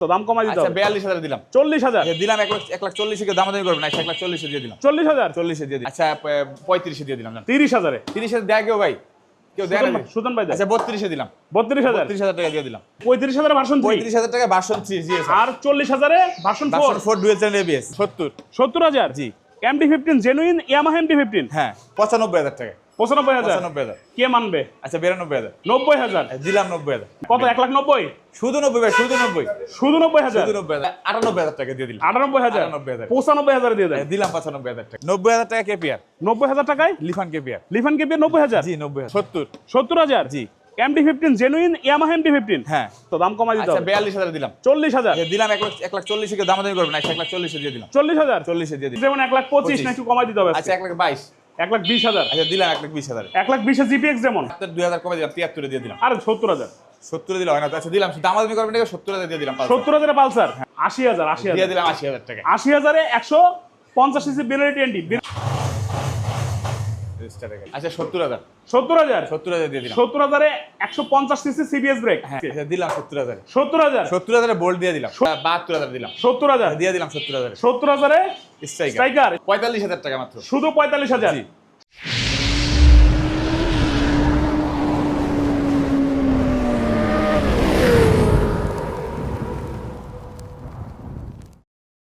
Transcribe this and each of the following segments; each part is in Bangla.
তো দাম কমাই দিতে আচ্ছা হবে। বিয়াল্লিশ হাজার দিলাম। চল্লিশ হাজার। এ দিলাম এক লাখ এক লাখ চল্লিশে কেউ দামাদামি করবে এক লাখ চল্লিশে দিয়ে দিলাম। চল্লিশ হাজার। চল্লিশে দিয়ে আচ্ছা পঁয়ত্রিশে দিয়ে দিলাম তিরিশ হাজারে। তিরিশে দেয় কেউ ভাই? কেউ দেয় না সুতন ভাই আচ্ছা বত্রিশে দিলাম। বত্রিশ হাজার। বত্রিশ হাজার টাকা দিয়ে দিলাম। পঁয়ত্রিশ হাজারে ভার্সন পঁয়ত্রিশ হাজার টাকা বাসন থ্রি জি আর চল্লিশ হাজারে version four version four dual channel ABS সত্তর। সত্তর হাজার? জি। MT fifteen genuine Yamaha MT fifteen হ্যাঁ পঁচানব্বই হাজার টাকা। পঁচানব্বই হাজার। পঁচানব্বই হাজার। কে মানবে? আচ্ছা বিরানব্বই হাজার। নব্বই হাজার। দিলাম নব্বই হাজার। কত এক লাখ নব্বই? শুধু নব্বই ভাই শুধু নব্বই। শুধু নব্বই হাজার? শুধু নব্বই হাজার। আটানব্বই হাজার টাকা দিয়ে দিলাম। আটানব্বই হাজার? আটানব্বই হাজার। পঁচানব্বই হাজার দিয়ে দেয় দিলাম পঁচানব্বই হাজার টাকা। নব্বই হাজার টাকা কেপিআর। নব্বই হাজার টাকায়? লিফান কেপিআর। লিফান কেপি নব্বই হাজার? জি নব্বই হাজার। সত্তর। সত্তর হাজার? জি। MT fifteen genuine Yamaha MT fifteen হ্যাঁ। তো দাম কমাই দিতে আচ্ছা হবে। বিয়াল্লিশ হাজার দিলাম। চল্লিশ হাজার? দিলাম এক লাখ এক লাখ চল্লিশে দামাদামি করবে না এক লাখ চল্লিশে দিয়ে দিলাম। চল্লিশ হাজার? চল্লিশে দিয়ে দিলাম। যেমন এক লাখ পঁচিশ না একটু কমাই দিতে হবে আচ্ছা এক লাখ বাইশ। এক লাখ বিশ হাজার। আচ্ছা দিলাম এক লাখ বিশ হাজার। এক লাখ বিশে জিপিএক্স যেমন। দুই হাজার কমে দিলাম তিয়াত্তরে দিয়ে দিলাম। আর সত্তর হাজার। সত্তরে দিলাম হয় না আচ্ছা দিলাম দামাদামি করবেন না সত্তর হাজার দিয়ে দিলাম সত্তর হাজারে পালসার? আশি হাজার আশি দিয়ে হাজার দিলাম আশি হাজার টাকা। আশি হাজারে একশো পঞ্চাশ সিসি বিনারি টোয়েন্টি আচ্ছা সত্তর হাজার। সত্তর হাজার। সত্তর হাজার দিয়ে দিলাম। সত্তর হাজারে একশো পঞ্চাশ সিসি সিবিএস ব্রেক। হ্যাঁ আচ্ছা, দিলাম সত্তর হাজার। সত্তর হাজার। সত্তর হাজারে বোল্ট দিয়ে দিলাম। বাহাত্তর হাজার দিলাম। সত্তর হাজার। দিয়ে দিলাম সত্তর হাজার। সত্তর হাজারে স্ট্রাইকার। পঁয়তাল্লিশ হাজার টাকা মাত্র। শুধু পঁয়তাল্লিশ হাজার জি।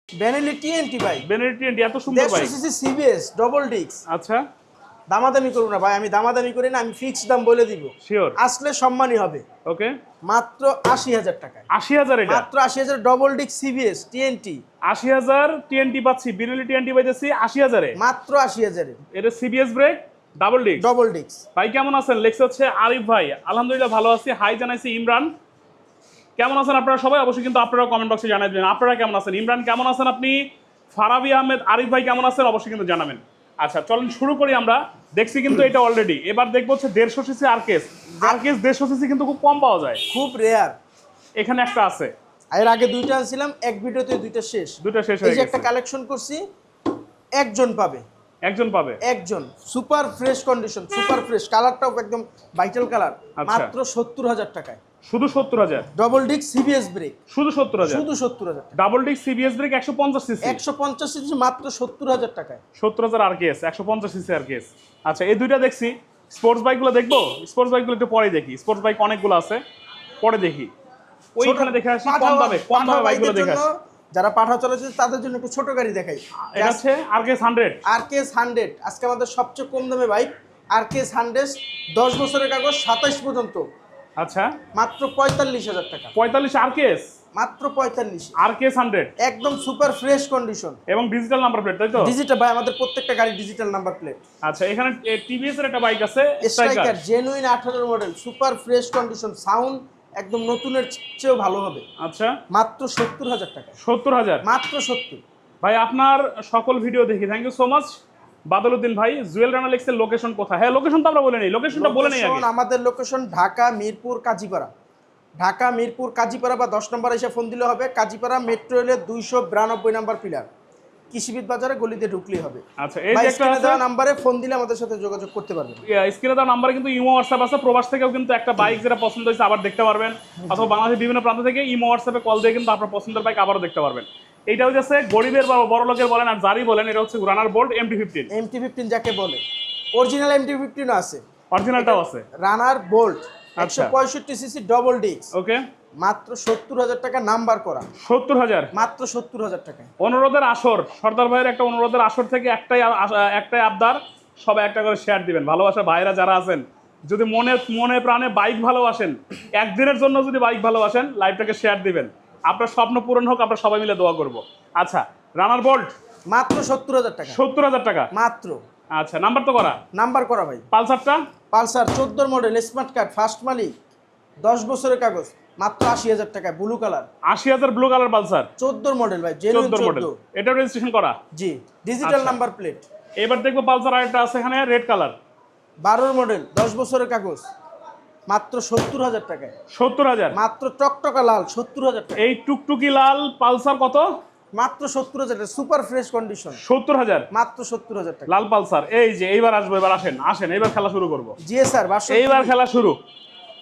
ভ্যানিলি টিএনটি ভাই। টোয়েন্টি এত সুন্দর বাইক সিসি সিবিএস ডবল ডিক্স আচ্ছা। দামাদামি করব না ভাই আমি দামাদামি করি না আমি ফিক্স দাম বলে দিব। শিওর আসলে সম্মানই হবে। ওকে মাত্র আশি হাজার টাকায়। আশি হাজার এটা? মাত্র আশি হাজার ডবল ডিক্স সিবিএস টিএনটি আশি হাজার টিএনটি পাচ্ছি টিএনটি পাইতেছি আশি হাজারে। মাত্র আশি হাজারে। এটা CBS brake double disc double ডিক্স ভাই কেমন আছেন? লেখছে হচ্ছে আরিফ ভাই। আলহামদুলিল্লাহ ভালো আছি। হাই জানাইছি ইমরান। কেমন আছেন আপনারা? সবাই অবশ্যই কিন্তু আপনারা কমেন্ট বক্সে জানাই দিবেন। আপনারা কেমন আছেন? ইমরান কেমন আছেন আপনি? ফারাবি আহমেদ আরিফ ভাই কেমন আছেন? অবশ্যই কিন্তু জানাবেন। আচ্ছা চলেন শুরু করি আমরা। দেখছি কিন্তু এটা অলরেডি এবার দেখব হচ্ছে দেড়শো সিসি আরকেস আরকেস দেড়শো সিসি কিন্তু খুব কম পাওয়া যায়। খুব রেয়ার এখানে একটা আছে। এর আগে দুইটা আনছিলাম এক ভিডিওতে দুইটা শেষ। দুটো শেষ হয়ে গেছে একটা কালেকশন করছি একজন পাবে। একজন পাবে। একজন। Super fresh condition super fresh কালারটাও একদম ভাইটাল কালার আচ্ছা। মাত্র সত্তর হাজার টাকায়। শুধু সত্তর হাজার। ডবল ডিক্স সিবিএস ব্রেক শুধু সত্তর হাজার। শুধু সত্তর হাজার ডাবল ডিক সিবিএস ব্রেক একশো পঞ্চাশ সিসি একশো পঞ্চাশ সিসি মাত্র সত্তর হাজার টাকায়। সত্তর হাজার আর কেস একশো পঞ্চাশ সিসি আর কেস আচ্ছা এই দুইটা দেখছি। স্পোর্টস বাইকগুলো দেখব? স্পোর্টস বাইকগুলো একটু পরে দেখি। স্পোর্টস বাইক অনেকগুলো আছে। পরে দেখি। ওইখানে দেখে আসি কম দামে কম দামে বাইকগুলো দেখে আসি। যারা পাঠা চলেছে তাদের জন্য একটু ছোট গাড়ি দেখাই। এটা হচ্ছে আর কেস হান্ড্রেড আর কেস হান্ড্রেড আজকে আমাদের সবচেয়ে কম দামে বাইক আর কেস হান্ড্রেড দশ বছরের কাগজ সাতাইশ পর্যন্ত। আচ্ছা। মাত্র পঁয়তাল্লিশ হাজার টাকা। পঁয়তাল্লিশ আর কেস মাত্র পঁয়তাল্লিশ। আর কেস হান্ড্রেড? একদম সুপার ফ্রেশ কন্ডিশন। এবং ডিজিটাল নাম্বার প্লেট তাই তো? ডিজিটাল ভাই আমাদের প্রত্যেকটা গাড়ি ডিজিটাল নাম্বার প্লেট। আচ্ছা এখানে টিভিএস এর একটা বাইক আছে স্ট্রাইকার জেনুইন আঠারো model super fresh condition sound একদম নতুনের চেয়েও ভালো হবে। আচ্ছা। মাত্র সত্তর হাজার টাকা। সত্তর হাজার? মাত্র সত্তর। ভাই আপনার সকল ভিডিও দেখি। Thank you so much Badaluddin ভাই জুয়েল রানালিক্সের লোকেশন কোথায়? হ্যাঁ লোকেশন তো আমরা বলে নেই লোকেশনটা বলে নেই আগে। আমাদের লোকেশন ঢাকা মিরপুর কাজীপাড়া। ঢাকা মিরপুর কাজীপাড়া বা দশ নম্বর এসে ফোন দিলে হবে। কাজীপাড়া মেট্রো রেলের দুইশো বিরানব্বই নাম্বার পিলার কৃষিবিদ বাজারে গলিতে ঢুকলেই হবে। আচ্ছা এই যে একটা আছে দেওয়া নাম্বারে ফোন দিলে আমাদের সাথে যোগাযোগ করতে পারবেন। স্ক্রিনে দেওয়া নাম্বারে কিন্তু ইমো হোয়াটসঅ্যাপ আছে। প্রবাস থেকেও কিন্তু একটা বাইক যেটা পছন্দ হয়েছে আবার দেখতে পারবেন। অথবা বাংলাদেশের বিভিন্ন প্রান্ত থেকে ইমো হোয়াটসঅ্যাপে কল দিয়ে কিন্তু আপনার পছন্দের বাইক আবারও দেখতে পারবেন। এইটা হচ্ছে গরিবের বা বড় লোকের বলেন আর যারই বলেন এটা হচ্ছে Runner Bolt MT fifteen MT fifteen যাকে বলে। অরিজিনাল এমটি ফিফটিনও আছে। অরিজিনালটাও আছে। রানার বোল্ট একশো আচ্ছা। পঁয়ষট্টি সিসি ডবল ডিস্ক ওকে মাত্র সত্তর হাজার টাকা নাম্বার করা। সত্তর হাজার? মাত্র সত্তর হাজার টাকায়। অনুরোধের আসর। সর্দার ভাইয়ের একটা অনুরোধের আসর থেকে একটাই একটাই আবদার। সবাই একটা করে শেয়ার দিবেন। ভালোবাসা ভাইরা যারা আছেন যদি মনে মনে প্রাণে বাইক ভালোবাসেন একদিনের জন্য যদি বাইক ভালোবাসেন লাইভটাকে শেয়ার দিবেন। আপনার স্বপ্ন পূরণ হোক আমরা সবাই মিলে দোয়া করব। আচ্ছা রানার বোল্ট মাত্র সত্তর হাজার টাকা। সত্তর হাজার টাকা? মাত্র। আচ্ছা নাম্বার তো করা? নাম্বার করা ভাই। পালসারটা? পালসার চোদ্দোর মডেল স্মার্ট কার্ড ফার্স্ট মালিক দশ বছরের কাগজ মাত্র আশি হাজার টাকা ব্লু কালার আশি হাজার ব্লু কালার পালসার? চোদ্দোর মডেল ভাই জেনুইন চোদ্দোর মডেল এটা রেজিস্ট্রেশন করা? জি ডিজিটাল। নাম্বার প্লেট এবার দেখব পালসার আরেকটা আছে এখানে রেড কালার বারোর মডেল দশ বছরের কাগজ মাত্র সত্তর হাজার টাকায়। সত্তর হাজার? মাত্র টকটকা লাল সত্তর হাজার টাকা। এই টুকটুকি লাল পালসার কত? মাত্র সত্তর হাজার টাকা সুপার ফ্রেশ কন্ডিশন। সত্তর হাজার? মাত্র সত্তর হাজার টাকা। লাল পালসার এই যে এইবার আসব এবার আসেন আসেন এইবার খেলা শুরু করব। জিএসআর ভার্সন এইবার খেলা শুরু।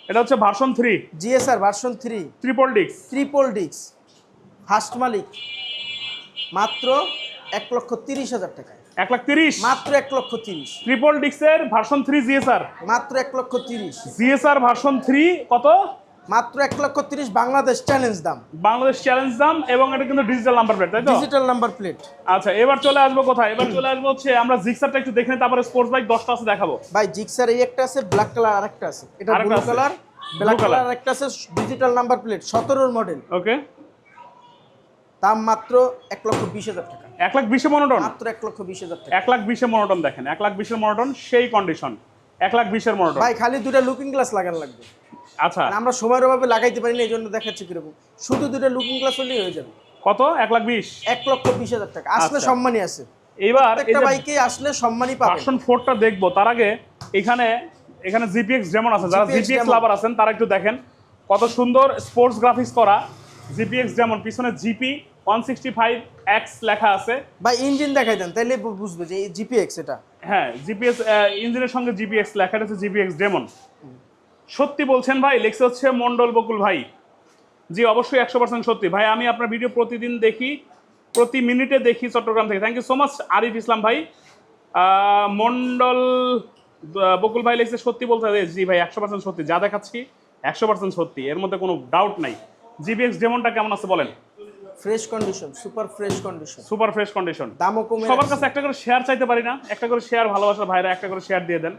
এটা হচ্ছে version three GSR version three triple ডিক্স ট্রিপল ডিক্স ফার্স্ট মালিক। মাত্র এক লক্ষ তিরিশ হাজার টাকায়। এক লাখ তিরিশ। মাত্র এক লক্ষ তিরিশ। ট্রিপল ডিক্সের ভার্সন থ্রি জিএসআর মাত্র এক লক্ষ তিরিশ। জিএসআর ভার্সন থ্রি কত? মাত্র এক লক্ষ তিরিশ বাংলাদেশ চ্যালেঞ্জ দাম। বাংলাদেশ চ্যালেঞ্জ দাম এবং এটা কিন্তু ডিজিটাল নাম্বার প্লেট তাই তো? ডিজিটাল নাম্বার প্লেট আচ্ছা এবার চলে আসব কোথায়? এবার চলে আসব হচ্ছে আমরা জিক্সারটা একটু দেখে তারপরে স্পোর্টস বাইক দশটা আছে দেখাবো। ভাই জিক্সার এই একটা আছে ব্ল্যাক কালার আরেকটা আছে। এটা ব্লু কালার ব্ল্যাক কালার আরেকটা আছে ডিজিটাল নাম্বার প্লেট সতেরোর মডেল ওকে দাম মাত্র এক লক্ষ বিশ হাজার টাকা। এক লাখ বিশে মনোটন? মাত্র এক লক্ষ বিশ হাজার টাকা। এক লাখ বিশে মনোটন দেখেন এক লাখ বিশের মনোটন সেই কন্ডিশন এক লাখ বিশের মনোটন। ভাই খালি দুটা লুকিং গ্লাস লাগানো লাগবে। আচ্ছা। আমরা সময়ের অভাবে লাগাইতে পারি না এই জন্য দেখাচ্ছি কীরকম। শুধু দুটা লুকিং গ্লাস হলেই হয়ে যাবে। কত? এক লাখ বিশ? এক লক্ষ বিশ হাজার টাকা। আসলে আচ্ছা। সম্মানই আছে। এবার একটা বাইকে আসলে সম্মানই পাবেন। ভার্সন ফোরটা দেখব তার আগে এখানে এখানে জিপিএক্স যেমন আছে যারা জিপিএক্স। লাভার আছেন তারা একটু দেখেন কত সুন্দর স্পোর্টস গ্রাফিক্স করা। জিপিএক্স যেমন পিছনে GP one sixty five X লেখা আছে। ভাই ইঞ্জিন দেখাই দেন তাইলে বুঝবে যে জিপিএক্স এটা। হ্যাঁ জিপিএস ইঞ্জিনের সঙ্গে জিপিএক্স লেখা আছে জিপিএক্স ডেমন। সত্যি বলছেন ভাই লেখছে হচ্ছে মন্ডল বকুল ভাই। জি অবশ্যই একশো পার্সেন্ট সত্যি। ভাই আমি আপনার ভিডিও প্রতিদিন দেখি প্রতি মিনিটে দেখি চট্টগ্রাম থেকে। Thank you so much Arif Islam ভাই। মন্ডল বকুল ভাই লিখছে সত্যি বলতে জি ভাই একশো পার্সেন্ট সত্যি। যা দেখাচ্ছি একশো পার্সেন্ট সত্যি। এর মধ্যে কোনো ডাউট নাই। জিপিএক্স ডেমনটা কেমন আছে বলেন? Fresh condition super fresh condition super fresh condition দামও কমে সবার কাছে একটা করে শেয়ার চাইতে পারি না একটা করে শেয়ার ভালোবাসার ভাইরা একটা করে শেয়ার দিয়ে দেন।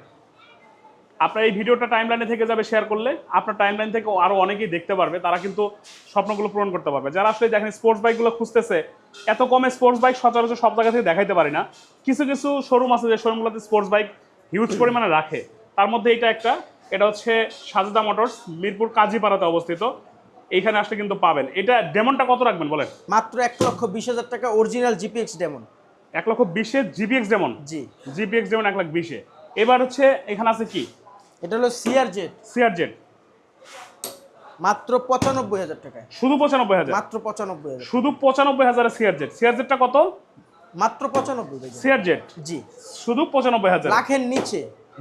আপনার এই ভিডিওটা টাইমলাইনে থেকে যাবে শেয়ার করলে আপনার টাইমলাইন থেকে আরও অনেকেই দেখতে পারবে তারা কিন্তু স্বপ্নগুলো পূরণ করতে পারবে। যারা আসলে দেখেন স্পোর্টস বাইকগুলো খুঁজতেছে এত কমে স্পোর্টস বাইক সচরাচর সব জায়গা থেকে দেখাইতে পারি না। কিছু কিছু শোরুম আছে যে শোরুমগুলোতে স্পোর্টস বাইক হিউজ পরিমাণে রাখে। তার মধ্যে এটা একটা এটা হচ্ছে সাজেদা মোটরস মিরপুর কাজীপাড়াতে অবস্থিত। এইখানে আসলে কিন্তু পাবেন। এটা ডেমনটা কত রাখবেন বলেন? মাত্র এক লক্ষ বিশ হাজার টাকা অরিজিনাল জিপিএক্স ডেমন এক লক্ষ বিশে GPX demon G. GPX demon এক লাখ বিশে এবার হচ্ছে এখানে আছে কি? এটা হলো সিআর জেড সিআরজেড মাত্র পঁচানব্বই হাজার টাকায়। শুধু পঁচানব্বই হাজার। মাত্র পঁচানব্বই হাজার। শুধু পঁচানব্বই হাজারে সিআরজেড সিআরজেডটা কত? মাত্র পঁচানব্বই ভাই। CRZ G. শুধু পঁচানব্বই হাজার। লাখের নিচে।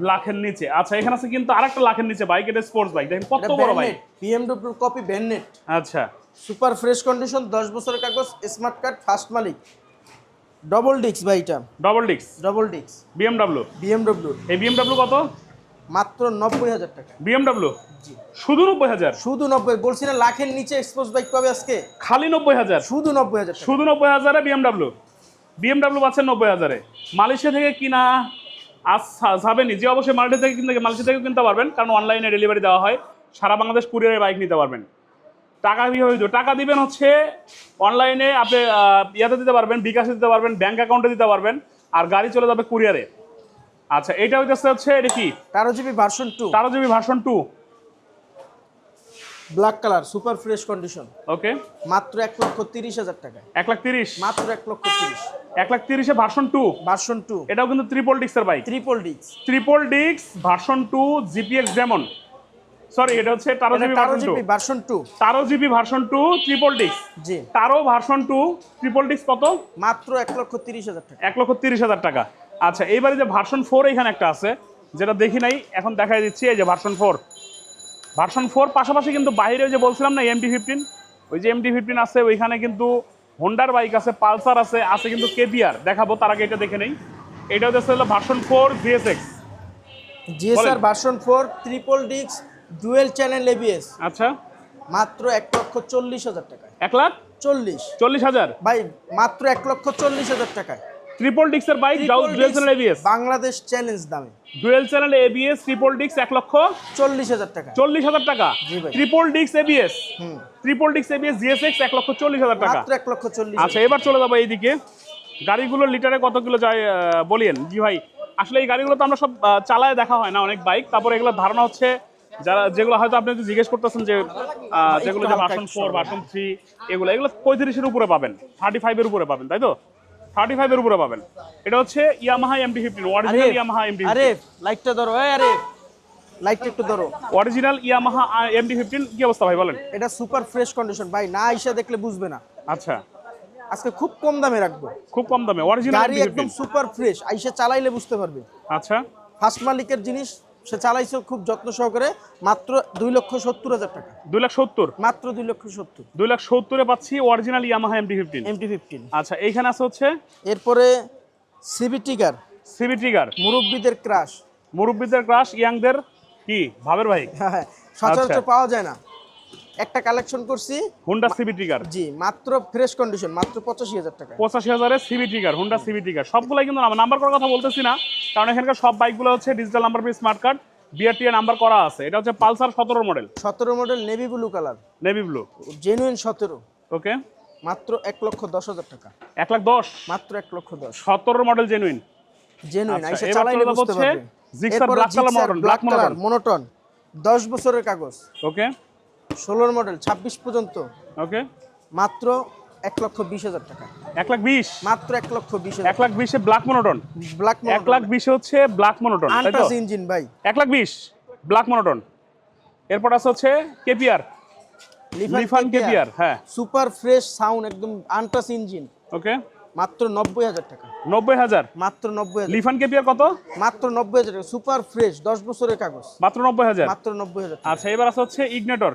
লাখের নিচে। আচ্ছা এখানে আছে কিন্তু আরেকটা লাখের নিচে বাইক এটা স্পোর্টস বাইক দেখেন কত বড় বাইক বিএমডব্লিউ কপি ব্যান্ডেড আচ্ছা। সুপার ফ্রেশ কন্ডিশন দশ বছরের কাগজ স্মার্ট কার্ড ফার্স্ট মালিক। ডবল ডিক্স ভাই এটা। ডবল ডিক্স ডবল ডিক্স বিএমডাব্লিউ বিএমডব্লিউ এই বিএমডাব্লিউ কত? মাত্র নব্বই হাজার টাকা। বিএমডাব্লিউ জি। শুধু নব্বই হাজার? শুধু নব্বই। বলছি না লাখের নিচে এক্সপোজ বাইক পাবে আজকে? খালি নব্বই হাজার? শুধু নব্বই হাজার শুধু নব্বই হাজারে বিএমডাব্লিউ বিএমডাব্লিউ পাচ্ছেন নব্বই হাজারে। মালয়েশিয়া থেকে কিনা আজ যাবেন যে অবশ্যই মালয়েশিয়া থেকে কিনতে মালয়েশিয়া থেকেও কিনতে পারবেন কারণ অনলাইনে ডেলিভারি দেওয়া হয়। সারা বাংলাদেশ কুরিয়ারে বাইক নিতে পারবেন। টাকা কীভাবে দিতে টাকা দিবেন হচ্ছে অনলাইনে আপনি ইয়াতে দিতে পারবেন বিকাশে দিতে পারবেন ব্যাঙ্ক অ্যাকাউন্টে দিতে পারবেন আর গাড়ি চলে যাবে কুরিয়ারে আচ্ছা এটা হইতেছে হচ্ছে এটা কি? তেরো জিবি ভার্সন টু তেরো GB version two black colour super fresh condition okay মাত্র এক লক্ষ তিরিশ হাজার টাকায়। এক লাখ তিরিশ? মাত্র এক লক্ষ তিরিশ। এক লাখ তিরিশে ভার্সন টু ভার্সন টু এটাও কিন্তু ত্রিপল ডিক্সের বাইক ট্রিপল ডিক্স ট্রিপল ডিক্স version two GPX demon sorry এটা হচ্ছে তেরো GB version two Taro GB version two triple ডিক্স জি। টারো ভার্সন টু ট্রিপল ডিক্স কত? মাত্র এক লক্ষ তিরিশ হাজার টাকা। এক লক্ষ তিরিশ হাজার টাকা। আচ্ছা এইবারে যে ভার্সন ফোর এখানে একটা আছে যেটা দেখি নাই এখন দেখাই দিচ্ছি এই যে ভার্সন ফোর ভার্সন ফোর পাশাপাশি কিন্তু বাইরে যে বলছিলাম না এমটি ফিফটিন ওই যে এমটি ফিফটিন আছে ওইখানে কিন্তু হোন্ডার বাইক আছে পালসার আছে আছে কিন্তু কেবিআর দেখাবো তার আগে এটা দেখে নেই। এটা হচ্ছে হলো version four GSX GSR version four triple ডিক্স ডুয়েল চ্যানেল এবিএস আচ্ছা। মাত্র এক লক্ষ চল্লিশ হাজার টাকায়। এক লাখ? চল্লিশ। চল্লিশ হাজার? ভাই মাত্র এক লক্ষ চল্লিশ হাজার টাকায়। Triple ডিক্সের bike dual channel ABS Bangladesh challenge দামে। ডুয়েল চ্যানেল এবিএস ট্রিপল ডিক্স এক লক্ষ চল্লিশ হাজার টাকা। চল্লিশ হাজার টাকা। ট্রিপল ডিক্স এবিএস ট্রিপল ডিক্স এবিএস জিএসএক্স এক লক্ষ চল্লিশ হাজার টাকা। এক লক্ষ চল্লিশ আচ্ছা এবার চলে যাব এইদিকে। গাড়িগুলোর লিটারে কত কিলো যায় বলিয়েন? জি ভাই আসলে এই গাড়িগুলো তো আমরা সব চালায় দেখা হয় না অনেক বাইক। তারপরে এগুলো ধারণা হচ্ছে যারা যেগুলো হয়তো আপনি জিজ্ঞেস করতেছেন যে যেগুলো যে ভার্সন ফোর ভার্সন থ্রি এগুলো এগুলো পঁয়ত্রিশের উপরে পাবেন। থার্টি ফাইভের উপরে পাবেন তাই তো? থার্টি ফাইভের উপরে পাবেন। এটা হচ্ছে Yamaha MT fifteen original Yamaha MT আরে লাইটটা ধরো আরে লাইটটা একটু ধরো। অরিজিনাল ইয়ামাহা এমটি ফিফটিন কি অবস্থা ভাই বলেন? এটা সুপার ফ্রেশ কন্ডিশন ভাই না আইসা দেখলে বুঝবে না। আচ্ছা। আজকে খুব কম দামে রাখব। খুব কম দামে অরিজিনাল গাড়ি একদম সুপার ফ্রেশ আইসা চালাইলে বুঝতে পারবে। আচ্ছা। ফার্স্ট মালিকের জিনিস সে চালাইছে খুব যত্ন সহকারে মাত্র দুই লক্ষ সত্তর হাজার টাকা। দুই লাখ সত্তর? মাত্র দুই লক্ষ সত্তর। দুই লাখ সত্তরে পাচ্ছি original Yamaha MT fifteen MT fifteen আচ্ছা এইখানে আছে হচ্ছে? এরপরে সিবি টিগার সিবি টিগার মুরব্বীদের ক্রাশ মুরব্বীদের ক্রাশ ইয়াংদের কি? ভাবের ভাই? হ্যাঁ সচরাচর আচ্ছা। পাওয়া যায় না। একটা কালেকশন করছি। হুন্ডা সিবি ট্রিগার জি মাত্র ফ্রেশ কন্ডিশন মাত্র পঁচাশি হাজার টাকা পঁচাশি হাজারের CB trigger Honda CB trigger সবগুলাই কিন্তু নাম্বার করার কথা বলতেছি না কারণ এখানকার সব বাইকগুলো হচ্ছে digital number plate smart card BRT number করা আছে। এটা হচ্ছে পালসার সতেরো মডেল সতেরো model navy blue colour navy blue genuine সতেরো। ওকে মাত্র এক লক্ষ দশ হাজার টাকা। এক লাখ দশ? মাত্র এক লক্ষ দশ। সতেরো মডেল জেনুইন জেনুইন আইসা চালাইলে বুঝতে পারবে। Gixxer model, black black monoton। color, monoton দশ বছরের কাগজ। ওকে ষোলোর মডেল ছাব্বিশ পর্যন্ত। ওকে। মাত্র এক লক্ষ বিশ হাজার টাকা। এক লাখ বিশ? মাত্র এক লক্ষ বিশ এক লাখ বিশে ব্ল্যাক মনোটন? ব্ল্যাক এক লাখ বিশে হচ্ছে ব্ল্যাক মনোটন ইঞ্জিন ভাই। এক লাখ বিশ ব্ল্যাক মনোটন। এরপর আছে হচ্ছে কেপিআর। Lifan KPR. হ্যাঁ। সুপার ফ্রেশ সাউন্ড একদম আনটাস ইঞ্জিন। ওকে। মাত্র নব্বই হাজার টাকা। নব্বই হাজার? মাত্র নব্বই হাজার। লিফান কেপিআর কত? মাত্র নব্বই হাজার টাকা। সুপার ফ্রেশ দশ বছরের কাগজ। মাত্র নব্বই হাজার? মাত্র নব্বই হাজার আচ্ছা এবার আছে হচ্ছে ইগনেটর।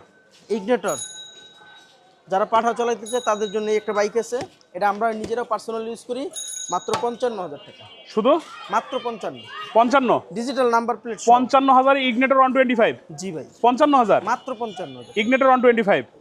ইগনেটর যারা পাঠা চালাইতেছে তাদের জন্য একটা বাইক আছে। এটা আমরা নিজেরাও পার্সোনাল ইউজ করি মাত্র পঞ্চান্ন হাজার টাকা। শুধু? মাত্র পঞ্চান্ন। পঞ্চান্ন? ডিজিটাল নাম্বার প্লেট পঞ্চান্ন হাজার ইগনেটর ওয়ান টোয়েন্টি ফাইভ জি ভাই। পঞ্চান্ন হাজার মাত্র পঞ্চান্ন ইগনেটর ওয়ান টোয়েন্টি ফাইভ